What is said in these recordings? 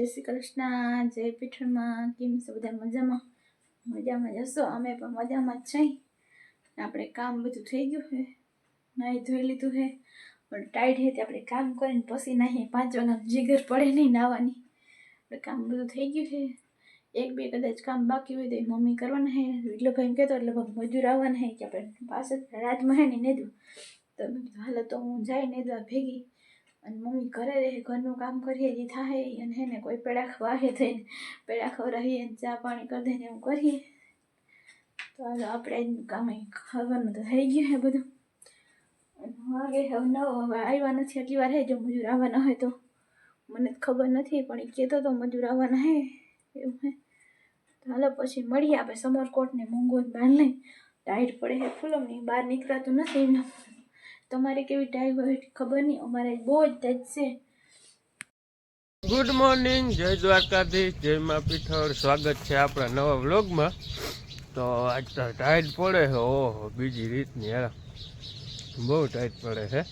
શ્રી કૃષ્ણ, જય પીઠળમાં, કેમ છે બધા મજામાં? મજામાં જશો અમે પણ મજામાં જ છીએ. આપણે કામ બધું થઈ ગયું છે. નાહી ધોઈ લીધું છે. પણ ટાઈટ છે આપણે કામ કરીને પછી નાહીએ. પાંચ વાગ્યા જીગર પડે નહીં નાવાની આપણે કામ બધું થઈ ગયું છે. એક બે કદાચ કામ બાકી હોય તો એ મમ્મી કરવાના છે. એટલે ભાઈ કહેતો એટલે ભાઈ મજૂર આવવાના છે કે આપણે પાસે રાજમાં હે ને નેદું તો હાલ તો હું જાય નેદવા ભેગી. અને મમ્મી ઘરે રહે, ઘરનું કામ કરીએ જે થાય, અને હે ને કોઈ પેડા ખવાહે થઈને પેડા ખવડાવીએ ને ચા પાણી કરી દઈને એવું કરીએ. તો હાલો, આપણે કામે ખાવાનું તો થઈ ગયું હે બધું. વાગે હવે નવ, હવે આવ્યા નથી એટલી વાર હે જો મજૂર આવવાના હોય તો. મને ખબર નથી, પણ એ કહેતો તો મજૂર આવવાના હે, એવું હે. તો હાલો, પછી મળીએ આપણે સમરકોટને મોંઘો બાંધ લઈ ટાઈટ પડે હે ફૂલમની બહાર નીકળાતું નથી એમને તમારે કેવી ટાઈટ હોય ખબર નહીં, અમારે બહુ જ ટાઈટ છે. ગુડ મોર્નિંગ જય દ્વારકાધીશ, જય મા પીઠળ. સ્વાગત છે આપણા નવા વ્લોગમાં. તો આજ તો ટાઈટ પડે છે, ઓહો, બીજી રીતની યાર બહુ ટાઈટ પડે છે.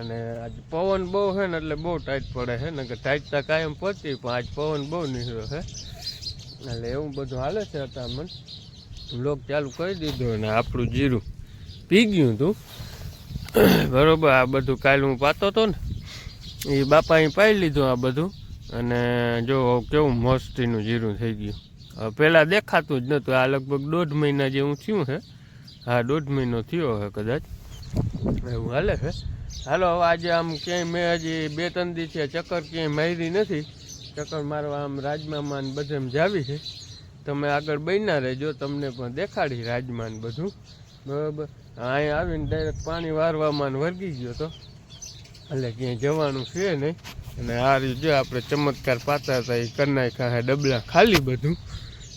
અને આજ પવન બહુ છે ને એટલે બહુ ટાઈટ પડે છે. ને કે ટાઈટ તો કાયમ પહોંચી, પણ આજ પવન બહુ નીકળ્યો છે. એટલે એવું બધું હાલે છે અત્યારે વ્લોગ ચાલુ કરી દીધો અને આપણું જીરું પી ગયું હતું. બરોબર, આ બધું કાલે હું પાતો હતો ને, એ બાપાએ પાઈ લીધું આ બધું. અને જો કેવું મસ્તીનું જીરું થઈ ગયું. હવે પહેલાં દેખાતું જ નહોતું આ લગભગ દોઢ મહિના જેવું થયું છે હા, દોઢ મહિનો થયો હે કદાચ. એવું હાલે છે હાલો, હવે આજે આમ ક્યાંય મેં હજી બે ત્રણ દિવસે ચક્કર ક્યાંય મારી નથી. ચક્કર મારવા આમ રાજમામાં બધે જાવી છે. તમે આગળ બન્યા રહેજો, તમને પણ દેખાડી રાજમાન બધું. બરાબર. અહીંયા આવીને ડાયરેક્ટ પાણી વારવામાં વળગી ગયો તો. એટલે ક્યાંય જવાનું છે નહીં. અને આ રીતે આપણે ચમત્કાર પાતા હતા એ કરનાય નાખ્યા ડબલા ખાલી બધું.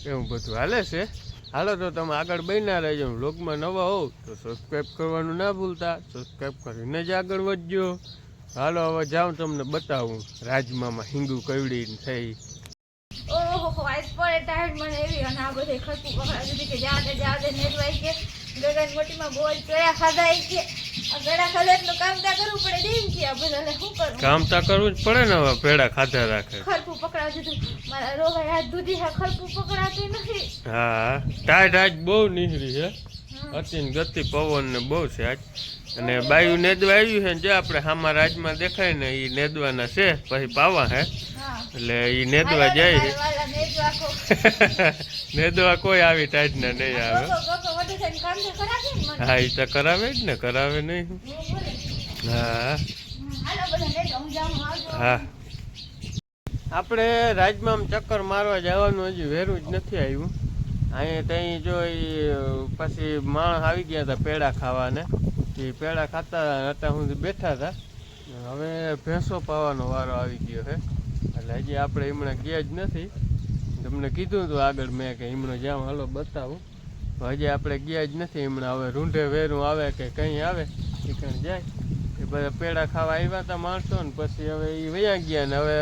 એવું બધું હાલે છે. હાલો તો તમે આગળ બન્યા રહેજો. વ્લોગમાં નવા હોવ તો સબસ્ક્રાઈબ કરવાનું ના ભૂલતા. સબસ્ક્રાઈબ કરીને જ આગળ વધજો. હાલો, હવે જાઉં તમને બતાવું. રાજમામાં હિંગુ કવડી થઈ. ઓહો, આજ પર ટાઈમ મને એવી અને આ બધે ખરતું પકડા કે જાતે જાતે જા કે ગગન મોટીમાં બોલ ગળા ખાધા એ કે આ પેડા ખાધા એટલું કામતા કરવું પડે દેન કે બધા શું કરું કામતા કરવું જ પડે ને હવે પેડા ખાધા રાખે. ખરપું પકડાવી દીધું મારા રોગાઈ હાથ દૂધી હા ખરપું પકડાતું નથી. હા ટાઈટ આજ બહુ નીકળી છે. અતિન ગતિ પવન ને બહુ છે આજ. અને બાયું નેદવા આવ્યું છે ને જે આપણે હામાં રાજમાં દેખાય ને એ નેદવાના છે પછી પાવા હા. એટલે એ નેદવા જાય. નેદવા કોઈ આવી ટાઈટ ને નહીં આવે. હા એ તો કરાવે જ ને કરાવે નહીં. હા હું. આપણે રાજમાં ચક્કર મારવા જવાનું હજી વેરું જ નથી આવ્યું. અહીંયા ત્યાં જો એ પછી માણસ આવી ગયા હતા પેડા ખાવાને. એ પેડા ખાતા હતા હું બેઠા હતા હવે ભેંસો પાવાનો વારો આવી ગયો છે. એટલે હજી આપણે હમણાં ગયા જ નથી. તમને કીધું હતું આગળ મેં કે હમણાં જાઉં હાલો બતાવું. હજી આપણે ગયા જ નથી. હમણાં હવે રૂંઢે વેરું આવે કે કંઈ આવે ઠીકણ જાય. એ બધા પેડા ખાવા આવ્યા હતા માણસો ને પછી હવે એ વયા ગયા ને હવે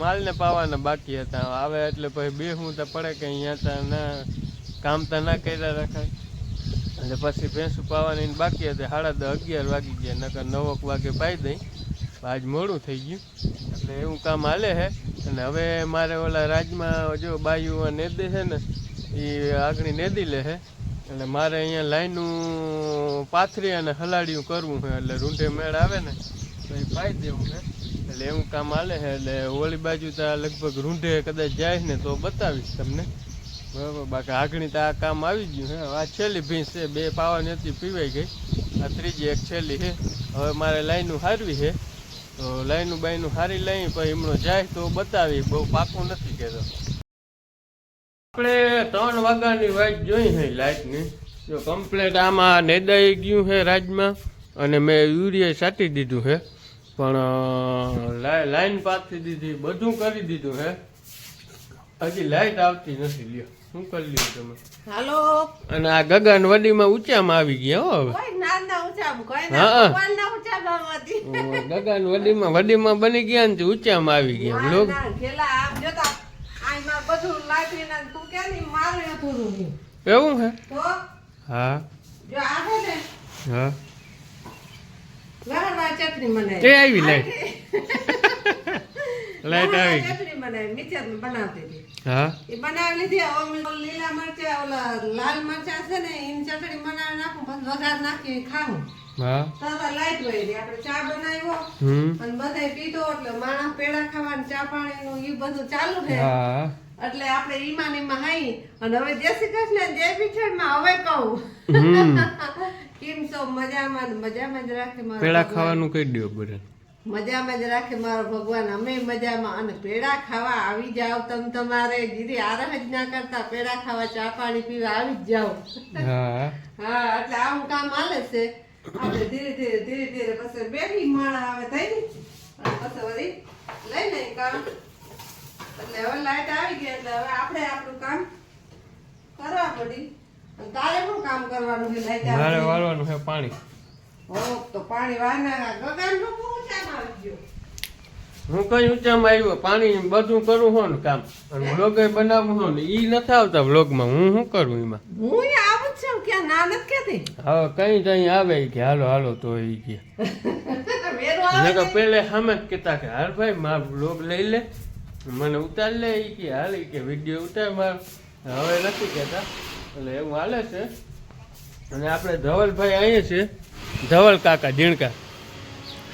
માલને પાવાના બાકી હતા. આવે એટલે પછી બે હું તો પડે કે અહીંયા તો ના, કામ તો ના કર્યા રખાય. એટલે પછી ભેંસું પાવાની બાકી હતી. સાડા દસ અગિયાર વાગી ગયા, નકર નવક વાગે પાઈ દઈ. આજ મોડું થઈ ગયું. એટલે એવું કામ હાલે છે અને હવે મારે ઓલા રાજમાં જો બાયું નેદે છે ને, એ આગળ નેદી લે છે એટલે મારે અહીંયા લાઈનું પાથરી અને હલાડિયું કરવું છે એટલે રૂંઢે મેળ આવે ને, તો એ પાઈ દેવું છે એટલે એવું કામ હાલે છે એટલે ઓલી બાજુ તો લગભગ રૂંઢે કદાચ જાય ને, તો બતાવીશ તમને. બરાબર? બાકી આગળની તો આ કામ આવી ગયું છે આ છેલ્લી ભીંસ છે. બે પાવાની હતી, પીવાઈ ગઈ. આ ત્રીજી એક છેલ્લી છે હવે મારે લાઈનું હારવી છે તો લાઈનું બાઈનું સારી લઈ પછી એમનો જાય તો બતાવી બહુ પાકું નથી કહેતો. આપણે ત્રણ વાગ્યાની વાઇટ જોઈ છે લાઇટની જો કમ્પ્લેટ આમાં નેદાઈ ગયું છે રાજમાં અને મેં યુરિયા સાટી દીધું છે પણ લાઈન પાથરી દીધી બધું કરી દીધું છે હજી લાઈટ આવતી નથી લ્યો. શું કરી લ્યો તમે? હાલો. અને આ ગગન વડીમાં ઊંચામાં આવી ગયા હો હવે. ગગન વડીમાં વડીમાં બની ગયા ને ઊંચામાં આવી ગયા લોક એવું હે? હા. તે આવી લાઈટ લાઈટ આવી. ચટણી બનાવી મિક્સર બનાવતી હતી. હા? એ બનાવી લીધી હવે લીલા મરચા ઓલા લાલ મરચા છે ને એની ચટણી બનાવી નાખું પછી વધારે નાખી ખાવું. હા? તરત લાઈટ વહી આપણે ચા બનાવ્યો. અને બધાય પીધો એટલે માણસ પેડા ખાવાનું ચા પાણીનું ઈ બધું ચાલુ છે. હા. એટલે આપણે ઈમાન ઈમાં હાઈ. અને હવે જય શ્રી કૃષ્ણ જય પીછળમાં હવે કહું. કેમ છો? મજામાં મજામાં જ રાખે પેડા ખાવાનું કહી દો બધા મજામાં જ રાખે મારો ભગવાન. અમે મજામાં અને પેડા ખાવા આવી જાવ તમે તમારે. જીરી આરહ જ ના કરતા પેડા ખાવા ચા પાણી પીવા આવી જ જાવ હા. એટલે આવું કામ હાલે છે. આપણે ધીરે ધીરે ધીરે ધીરે પછી બેઠી માળા આવે થઈ ને પછી વળી લઈ લઈ કામ. એટલે હવે લાઈટ આવી ગઈ એટલે હવે આપણે આપણું કામ કરવા પડી. તારે શું કામ કરવાનું છે લાઈટ મારે વાળવાનું છે પાણી. હો, તો પાણી વાના ગગનનું હું કઈ ઊંચામાં આવ્યો? પાણી બધું કરું હો ને કામ. અને વ્લોગ બનાવું હો ને ઈ નથી આવતા વ્લોગમાં હું શું કરું એમાં? હું આવું છું કે ના નથી કહેતી હવે કઈ કઈ આવે કે હાલો હાલો તો એ કે. નકર પેલે સામે જ કહેતા કે હાલ ભાઈ માર વ્લોગ લઈ લે. મને ઉતાર લે એ કે હાલ એ કે વીડિયો ઉતાર માર. હવે નથી કહેતા. એટલે એવું હાલે છે. અને આપણે ધવલભાઈ અહીંયા છે. ધવલ કાકા ઝીણકા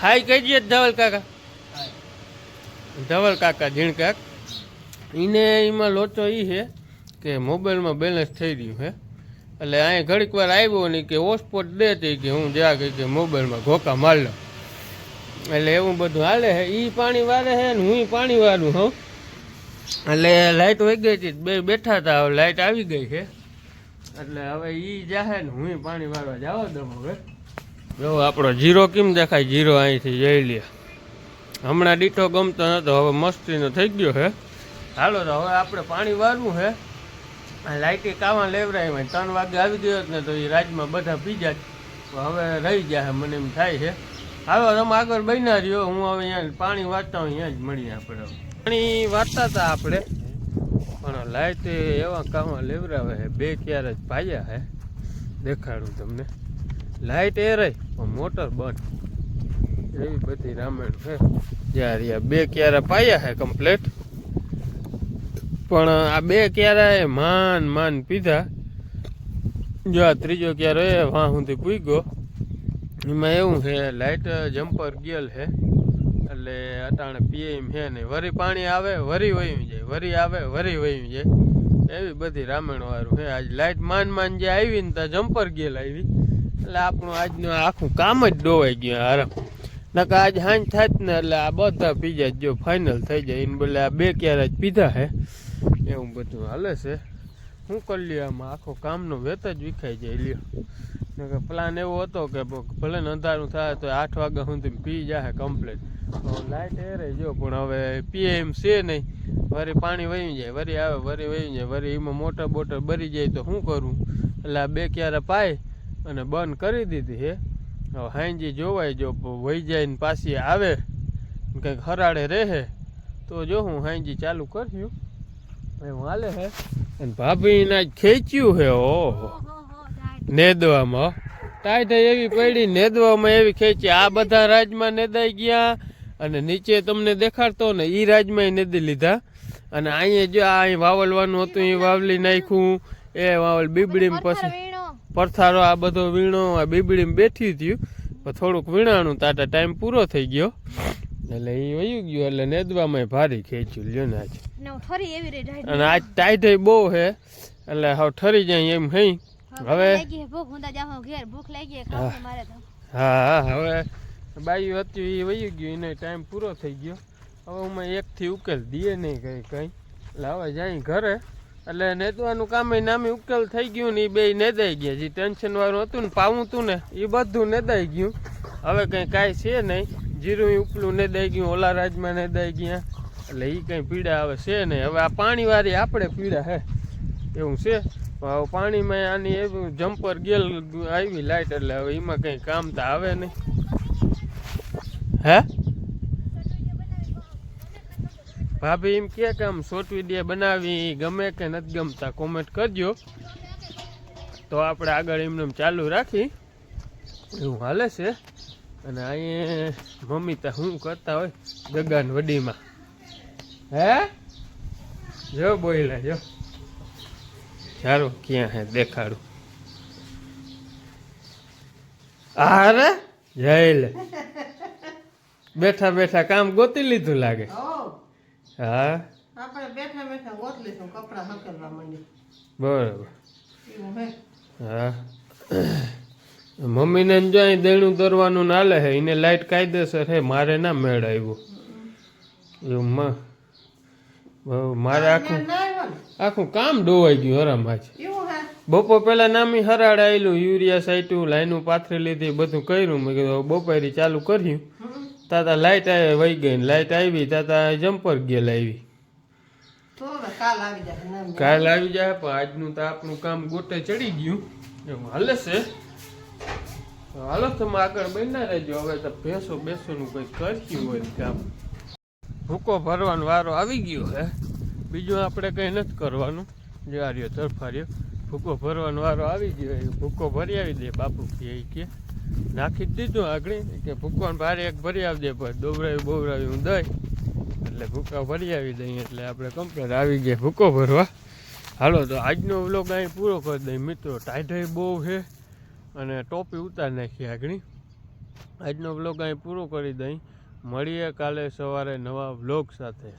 હાય કહીએ ધવલ કાકા. ધવલ કાકા ઝીણકા એને એમાં લોચો એ છે કે મોબાઈલમાં બેલેન્સ થઈ રહ્યું છે. એટલે અહીંયા ઘડીક વાર આવ્યો નહીં કે હોસ્પોટ દે તે કે હું જ્યાં કહી કે મોબાઈલમાં ઘોકા માર લઉં. એટલે એવું બધું હાલે છે. એ પાણી વારે છે ને હું પાણી વારું હોઉં એટલે લાઇટ વહી ગઈ હતી બે બેઠા હતા હવે લાઇટ આવી ગઈ છે. એટલે હવે એ જાહે ને હું પાણી વારવા જવા દઉં હવે. જો આપણો જીરો કેમ દેખાય? જીરો અહીંથી જઈ લે. હમણાં ડીટો ગમતો નતો, હવે મસ્તીનો થઈ ગયો છે હાલો તો હવે આપણે પાણી વારવું છે લાઇટી કાવા લેવરાય ત્રણ વાગે આવી ગયો હોત ને તો એ રાજમાં બધા પી જાય હવે રહી જાય મને એમ થાય છે. હાલો, તમે આગળ બન્યા રહ્યો. હું હવે અહીંયા પાણી વાંચતા હોય અહીંયા જ મળીએ આપણે પાણી વાંચતા હતા આપણે, પણ લાઇટ એવા કામમાં લેવરાવે છે. બે ક્યારે જ પાયા છે દેખાડું તમને. લાઇટ એ રહી, પણ મોટર બંધ. એવી બધી રામાયણ છે. જ્યારે આ બે ક્યારે પાયા છે કમ્પ્લેટ પણ આ બે ક્યારે માન માન પીધા. જો આ ત્રીજો ક્યારે વાં સુધી પૂગ્યો. એમાં એવું છે લાઇટ જમ્પર ગયેલ છે એટલે અટાણે પીએમ છે નહીં. વરી પાણી આવે, વરી વયું જાય. વરી આવે, વરી વયું જાય. એવી બધી રામાયણ વાળું છે આજ લાઇટ માન માન જે આવી ને ત્યાં જમ્પર ગયેલ આવી એટલે આપણું આજનું આખું કામ જ ડોવાઈ ગયું આરામ નકા આજ હાંજ થાત ને એટલે આ બધા પીજા જો ફાઇનલ થઈ જાય. એને બોલે આ બે ક્યારે જ પીધા હે. એવું બધું હાલે છે. હું કરી લ્યો આમાં આખો કામનો વેત જ વિખાઈ જાય લ્યો. નકર પ્લાન એવો હતો કે ભલે ને અંધારું થાય તો આઠ વાગ્યા સુધી પી જાય કમ્પ્લીટ લાઇટ એ રહી જો પણ હવે પીએ એમ છે નહીં. વરી પાણી વહી જાય, વરી આવે, વરી વહી જાય, વરી એમાં મોટર બોટર બરી જાય તો શું કરું? એટલે આ બે ક્યારે પાય? અને બંધ કરી દીધી છે. હવે હાંજી જોવાય જો વહી જાય ને પાછી આવે કંઈક હરાડે રહે તો જો હું હાંજી ચાલુ કર્યું. એવું હાલે હે. અને ભાભીના ખેંચ્યું છે ઓહો. નેદવામાં. ટાઈટ એવી પડી નેદવામાં એવી ખેંચી. આ બધા રાજમાં નેદાઈ ગયા અને નીચે તમને દેખાડતો ને એ રાજમાં નેદી લીધા. અને અહીંયા જો આ અહીં વાવલવાનું હતું એ વાવલી નાખ્યું. એ વાવલ બીબડીમાં પછી પરથારો આ બધો વીણો આ બીબડીમાં બેઠી થયું. થોડુંક વીણાણું તાટા ટાઈમ પૂરો થઈ ગયો. એટલે એ વયું ગયું એટલે નેદવામાં ભારી ખેંચ્યું. લ્યો ને આજ. અને આજ ટાઈટ બહુ છે એટલે હવે ઠરી જાય એમ હઈ. હવે હું હા. હા હા. હવે બાયું હતું એ વયું ગયું એને ટાઈમ પૂરો થઈ ગયો. હવે હું એકથી ઉકેલ દઈએ નહીં કંઈ કંઈ. એટલે હવે જાય ઘરે. એટલે નેતવાનું કામ નામે ઉકેલ થઈ ગયું ને એ બે નેદાઈ ગયા. જે ટેન્શન વાળું હતું ને પાવું હતું ને એ બધું નેદાઈ ગયું. હવે કંઈ કાંઈ છે નહીં. જીરું ઉપલું નેદાઈ ગયું, ઓલા રાજમાં નેદાઈ ગયા. એટલે એ કંઈ પીડા હવે છે નહીં. હવે આ પાણીવાળી આપણે પીડા હે. એવું છે. હવે પાણીમાં આની એવું જમ્પર ગેલ આવી લાઈટ, એટલે હવે એમાં કંઈ કામ તો આવે નહીં. હે? ભાભી એમ કે આમ શોર્ટ વીડિયો બનાવી, ગમે કે નથી ગમતા કોમેન્ટ કરજો. તો આપણે આગળ એમને ચાલુ રાખી. એવું હાલે છે. અને અહીંયા મમ્મી તો શું કરતા હોય? ગગાન વડીમાં. હે? જો બોયલા, જો. સારું, ક્યાં હે? દેખાડું. અરે જઈ લે. બેઠા બેઠા કામ ગોતી લીધું લાગે. હો? આપણે બેઠા બેઠા ગોતલીશું કપડાં હકેલવા માંડી બરોબર. હા? મમ્મીને જો અહીં દેણું દરવાનું નાલે હે એને લાઈટ કાયદેસર હે મારે ના મેળ આવ્યો. એવું મારે આખું ના ને. આખું કામ ડોવાઈ ગયું હરામાં જ બપોર પહેલા નામી હરાડ આવેલું યુરિયા સાઈટું લાઈનું પાથરી લીધી બધું કર્યું. મેં કીધું બપોરી ચાલુ કર્યું. તાતા લાઈટ આવી વહી ગઈ ને લાઈટ આવી તાતા જમ્પર આવી. તો કાલ આવી જાય પણ આજનું તો આપણું કામ ગોટે ચડી ગયું. એવું હાલે છે. હાલો તમે આગળ બન્યા રહેજો. હવે તો ભેસો બેસોનું કંઈક કર્યું હોય કામ. ભૂકો ભરવાનો વારો આવી ગયો હે. બીજું આપણે કંઈ નથી કરવાનું. જે આ રહ્યો તરફાર્યો ભૂકો ભરવાનો વારો આવી ગયો ભૂકો ભરી આવી દે બાપુ કે કે. નાખી દીધું આગળ કે ભૂકવાન ભારે એક ભરી આવી દે પણ દોબરાવી બોબરાવી હું દઈ. એટલે ભૂકા ભરી આવી દઈએ એટલે આપણે કમ્પ્લેટ આવી ગયા ભૂકો ભરવા. હાલો, તો આજનો વ્લોગ અહીં પૂરો કરી દઈએ મિત્રો ટાઈઢાઈ બહુ છે અને ટોપી ઉતાર નાખી આગળ. આજનો વ્લોગ અહીં પૂરો કરી દઈ. મળીએ કાલે સવારે નવા વ્લોગ સાથે.